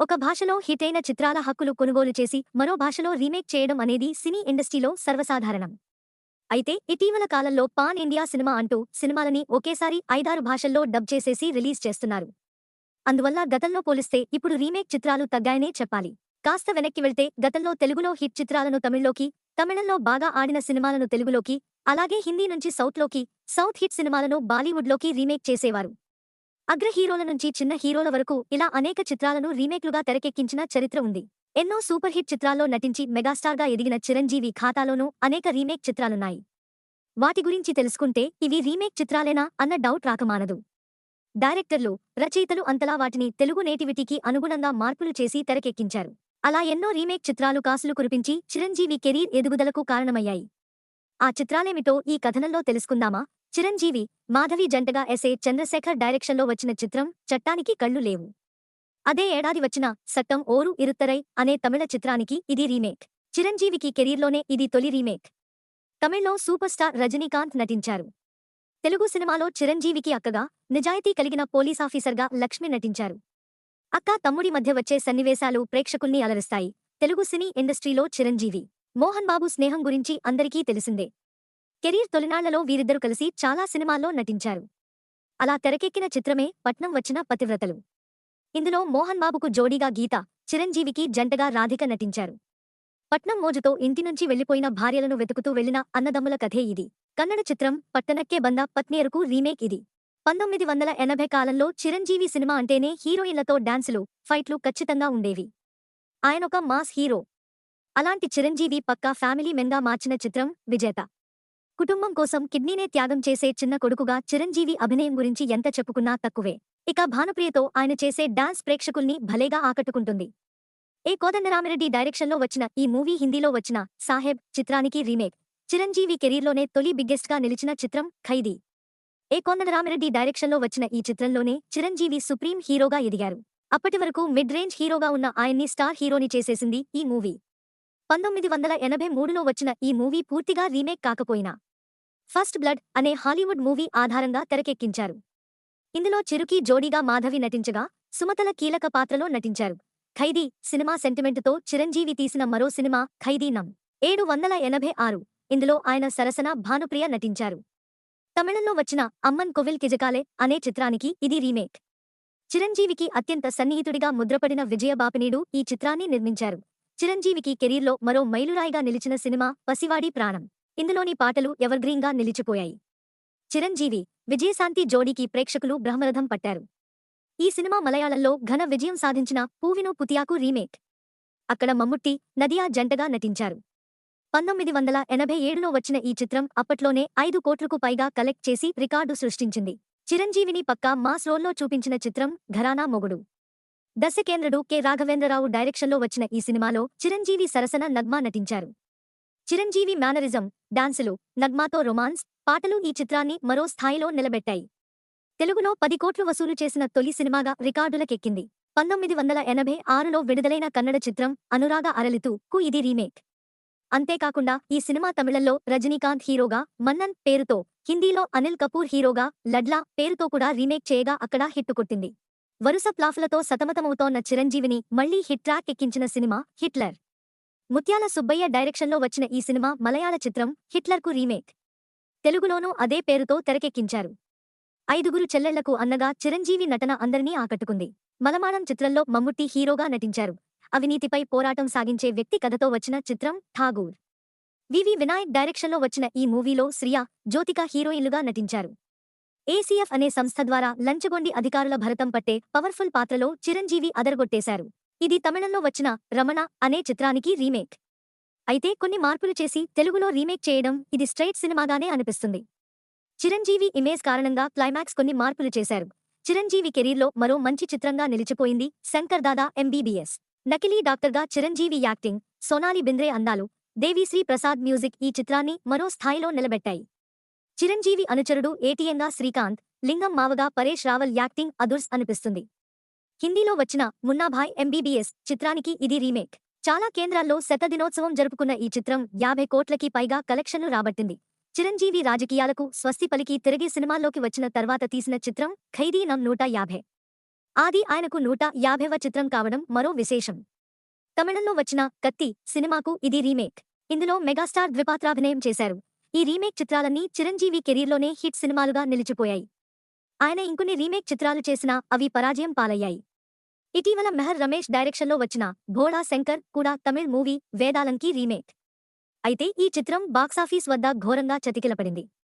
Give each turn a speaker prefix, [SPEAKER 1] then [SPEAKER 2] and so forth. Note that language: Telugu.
[SPEAKER 1] ఒక భాషలో హిట్ అయిన చిత్రాల హక్కులు కొనుగోలు చేసి మరో భాషలో రీమేక్ చేయడం అనేది సినీ ఇండస్ట్రీలో సర్వసాధారణం. అయితే ఇటీవల కాలంలో పాన్ ఇండియా సినిమా అంటూ సినిమాలని ఒకేసారి ఐదారు భాషల్లో డబ్ చేసేసి రిలీజ్ చేస్తున్నారు. అందువల్ల గతంలో పోలిస్తే ఇప్పుడు రీమేక్ చిత్రాలు తగ్గాయనే చెప్పాలి. కాస్త వెనక్కి వెళ్తే గతంలో తెలుగులో హిట్ చిత్రాలను తమిళ్ళోకి తమిళంలో బాగా ఆడిన సినిమాలను తెలుగులోకి అలాగే హిందీ నుంచి సౌత్లోకి సౌత్ హిట్ సినిమాలను బాలీవుడ్లోకి రీమేక్ చేసేవారు. అగ్ర హీరోల నుంచి చిన్న హీరోల వరకు ఇలా అనేక చిత్రాలను రీమేక్లుగా తెరకెక్కించిన చరిత్ర ఉంది. ఎన్నో సూపర్ హిట్ చిత్రాల్లో నటించి మెగాస్టార్గా ఎదిగిన చిరంజీవి ఖాతాలోనూ అనేక రీమేక్ చిత్రాలున్నాయి. వాటి గురించి తెలుసుకుంటే ఇవి రీమేక్ చిత్రాలేనా అన్న డౌట్ రాకమానదు. డైరెక్టర్లు రచయితలు అంతలా వాటిని తెలుగు నేటివిటీకి అనుగుణంగా మార్పులు చేసి తెరకెక్కించారు. అలా ఎన్నో రీమేక్ చిత్రాలు కాసులు కురిపించి చిరంజీవి కెరీర్ ఎదుగుదలకు కారణమయ్యాయి. ఆ చిత్రాలేమిటో ఈ కథనంలో తెలుసుకుందామా? చిరంజీవి మాధవి జంటగా ఎస్ఏ చంద్రశేఖర్ డైరెక్షన్లో వచ్చిన చిత్రం చట్టానికి కళ్ళు లేవు. అదే ఏడాది వచ్చిన సట్టం ఓరు ఇరుత్తరై అనే తమిళ చిత్రానికి ఇది రీమేక్. చిరంజీవికి కెరీర్లోనే ఇది తొలి రీమేక్. తమిళ్ళో సూపర్ స్టార్ రజనీకాంత్ నటించారు. తెలుగు సినిమాలో చిరంజీవికి అక్కగా నిజాయితీ కలిగిన పోలీసాఫీసర్గా లక్ష్మి నటించారు. అక్క తమ్ముడి మధ్య వచ్చే సన్నివేశాలు ప్రేక్షకుల్ని అలరిస్తాయి. తెలుగు సినీ ఇండస్ట్రీలో చిరంజీవి. మోహన్ బాబు స్నేహం గురించి అందరికీ తెలిసిందే. కెరీర్ తొలినాళ్ళలో వీరిద్దరు కలిసి చాలా సినిమాల్లో నటించారు. అలా తెరకెక్కిన చిత్రమే పట్నం వచ్చిన పతివ్రతలు. ఇందులో మోహన్ బాబుకు జోడీగా గీత చిరంజీవికి జంటగా రాధిక నటించారు. పట్నం మోజుతో ఇంటి నుంచి వెళ్ళిపోయిన భార్యలను వెతుకుతూ వెళ్ళిన అన్నదమ్ముల కథే ఇది. కన్నడ చిత్రం పట్టనక్కే బంద పత్నేరుకు రీమేక్ ఇది. పంతొమ్మిది వందల ఎనభై కాలంలో చిరంజీవి సినిమా అంటేనే హీరోయిన్లతో డాన్సులు ఫైట్లు ఖచ్చితంగా ఉండేవి. ఆయనొక మాస్ హీరో. అలాంటి చిరంజీవి పక్కా ఫ్యామిలీ మెన్గా మార్చిన చిత్రం విజేత. కుటుంబం కోసం కిడ్నీనే త్యాగం చేసే చిన్న కొడుకుగా చిరంజీవి అభినయం గురించి ఎంత చెప్పుకున్నా తక్కువే. ఇక భానుప్రియతో ఆయన చేసే డాన్స్ ప్రేక్షకుల్ని భలేగా ఆకట్టుకుంటుంది. ఏ కోదండరామిరెడ్డి డైరెక్షన్లో వచ్చిన ఈ మూవీ హిందీలో వచ్చిన సాహెబ్ చిత్రానికి రీమేక్. చిరంజీవి కెరీర్లోనే తొలి బిగ్గెస్ట్గా నిలిచిన చిత్రం ఖైదీ. ఏ కోదండరామిరెడ్డి డైరెక్షన్లో వచ్చిన ఈ చిత్రంలోనే చిరంజీవి సుప్రీం హీరోగా ఎదిగారు. అప్పటి వరకు మిడ్ రేంజ్ హీరోగా ఉన్న ఆయన్ని స్టార్ హీరోని చేసేసింది ఈ మూవీ. పంతొమ్మిది వందల ఎనభై మూడులో వచ్చిన ఈ మూవీ పూర్తిగా రీమేక్ కాకపోయినా ఫస్ట్ బ్లడ్ అనే హాలీవుడ్ మూవీ ఆధారంగా తెరకెక్కించారు. ఇందులో చిరుకి జోడీగా మాధవి నటించగా సుమతల కీలక పాత్రలో నటించారు. ఖైదీ సినిమా సెంటిమెంటుతో చిరంజీవి తీసిన మరో సినిమా ఖైదీ నం ఏడు వందల ఎనభై ఆరు. ఇందులో ఆయన సరసన భానుప్రియ నటించారు. తమిళంలో వచ్చిన అమ్మన్ కొవిల్ కిజకాలే అనే చిత్రానికి ఇది రీమేక్. చిరంజీవికి అత్యంత సన్నిహితుడిగా ముద్రపడిన విజయబాపినీడు ఈ చిత్రాన్ని నిర్మించారు. చిరంజీవికి కెరీర్లో మరో మైలురాయిగా నిలిచిన సినిమా పసివాడి ప్రాణం. ఇందులోని పాటలు ఎవర్గ్రీన్గా నిలిచిపోయాయి. చిరంజీవి విజయశాంతి జోడీకి ప్రేక్షకులు బ్రహ్మరథం పట్టారు. ఈ సినిమా మలయాళంలో ఘన విజయం సాధించిన పూవిను పుతియాకు రీమేక్. అక్కడ మమ్ముట్టి నదియా జంటగా నటించారు. పంతొమ్మిది వందల ఎనభై ఏడులో వచ్చిన ఈ చిత్రం అప్పట్లోనే ఐదు కోట్లకు పైగా కలెక్ట్ చేసి రికార్డు సృష్టించింది. చిరంజీవిని పక్కా మాస్ రోల్లో చూపించిన చిత్రం ఘరానా మొగుడు. దశకేంద్రుడు కె. రాఘవేంద్రరావు డైరెక్షన్లో వచ్చిన ఈ సినిమాలో చిరంజీవి సరసన నగ్మా నటించారు. చిరంజీవి మేనరిజం డాన్సులు నగ్మాతో రొమాన్స్ పాటలు ఈ చిత్రాన్ని మరో స్థాయిలో నిలబెట్టాయి. తెలుగులో పది కోట్లు వసూలు చేసిన తొలి సినిమాగా రికార్డులకెక్కింది. పంతొమ్మిది వందల ఎనభై ఆరులో విడుదలైన కన్నడ చిత్రం అనురాగ అరలితూ కు ఇది రీమేక్. అంతేకాకుండా ఈ సినిమా తమిళంలో రజనీకాంత్ హీరోగా మన్నన్ పేరుతో హిందీలో అనిల్ కపూర్ హీరోగా లడ్లా పేరుతో కూడా రీమేక్ చేయగా అక్కడ హిట్టు కొట్టింది. వరుస ప్లాఫ్లతో సతమతమవుతోన్న చిరంజీవిని మళ్ళీ హిట్ ట్రాక్ ఎక్కించిన సినిమా హిట్లర్. ముత్యాల సుబ్బయ్య డైరెక్షన్లో వచ్చిన ఈ సినిమా మలయాళ చిత్రం హిట్లర్కు రీమేక్. తెలుగులోనూ అదే పేరుతో తెరకెక్కించారు. ఐదుగురు చెల్లెళ్ళకు అన్నగా చిరంజీవి నటన అందరినీ ఆకట్టుకుంది. మలమాళం చిత్రంలో మమ్ముట్టి హీరోగా నటించారు. అవినీతిపై పోరాటం సాగించే వ్యక్తి కథతో వచ్చిన చిత్రం ఠాగూర్. వివి వినాయక్ డైరెక్షన్లో వచ్చిన ఈ మూవీలో శ్రియా జ్యోతిక హీరోయిన్లుగా నటించారు. ఏసీఎఫ్ అనే సంస్థ ద్వారా లంచగొండి అధికారుల భరతం పట్టే పవర్ఫుల్ పాత్రలో చిరంజీవి అదరగొట్టేశారు. ఇది తమిళంలో వచ్చిన రమణ అనే చిత్రానికి రీమేక్. అయితే కొన్ని మార్పులు చేసి తెలుగులో రీమేక్ చేయడం ఇది స్ట్రైట్ సినిమాగానే అనిపిస్తుంది. చిరంజీవి ఇమేజ్ కారణంగా క్లైమాక్స్ కొన్ని మార్పులు చేశారు. చిరంజీవి కెరీర్లో మరో మంచి చిత్రంగా నిలిచిపోయింది శంకర్ దాదా ఎంబీబీఎస్ నకిలీ డాక్టర్గా చిరంజీవి యాక్టింగ్ సోనాలి బింద్రే అందాలు దేవిశ్రీ ప్రసాద్ మ్యూజిక్ ఈ చిత్రాన్ని మరో స్థాయిలో నిలబెట్టాయి. చిరంజీవి అనుచరుడు ఏటీఎంగా శ్రీకాంత్ లింగం మావగా పరేష్ రావల్ యాక్టింగ్ అదుర్స్ అనిపిస్తుంది. హిందీలో వచ్చిన మున్నాభాయ్ ఎంబీబీఎస్ చిత్రానికి ఇది రీమేక్. చాలా కేంద్రాల్లో శతదినోత్సవం జరుపుకున్న ఈ చిత్రం యాభై కోట్లకి పైగా కలెక్షన్లు రాబట్టింది. చిరంజీవి రాజకీయాలకు స్వస్తి పలికి తిరిగి సినిమాల్లోకి వచ్చిన తర్వాత తీసిన చిత్రం ఖైదీ నం నూట యాభై. ఆది ఆయనకు నూట యాభైవ చిత్రం కావడం మరో విశేషం. తమిళంలో వచ్చిన కత్తి సినిమాకు ఇది రీమేక్. ఇందులో మెగాస్టార్ ద్విపాత్రాభినయం చేశారు. ఈ రీమేక్ చిత్రాలన్నీ చిరంజీవి కెరీర్లోనే హిట్ సినిమాలుగా నిలిచిపోయాయి. ఆయన ఇంకొన్ని రీమేక్ చిత్రాలు చేసినా అవి పరాజయం పాలయ్యాయి. ఇటీవల మెహర్ రమేష్ డైరెక్షన్లో వచ్చిన ఘోడా శంకర్ కూడా తమిళ్ మూవీ వేదాలంకి రీమేక్. అయితే ఈ చిత్రం బాక్సాఫీస్ వద్ద ఘోరంగా చతికిలపడింది.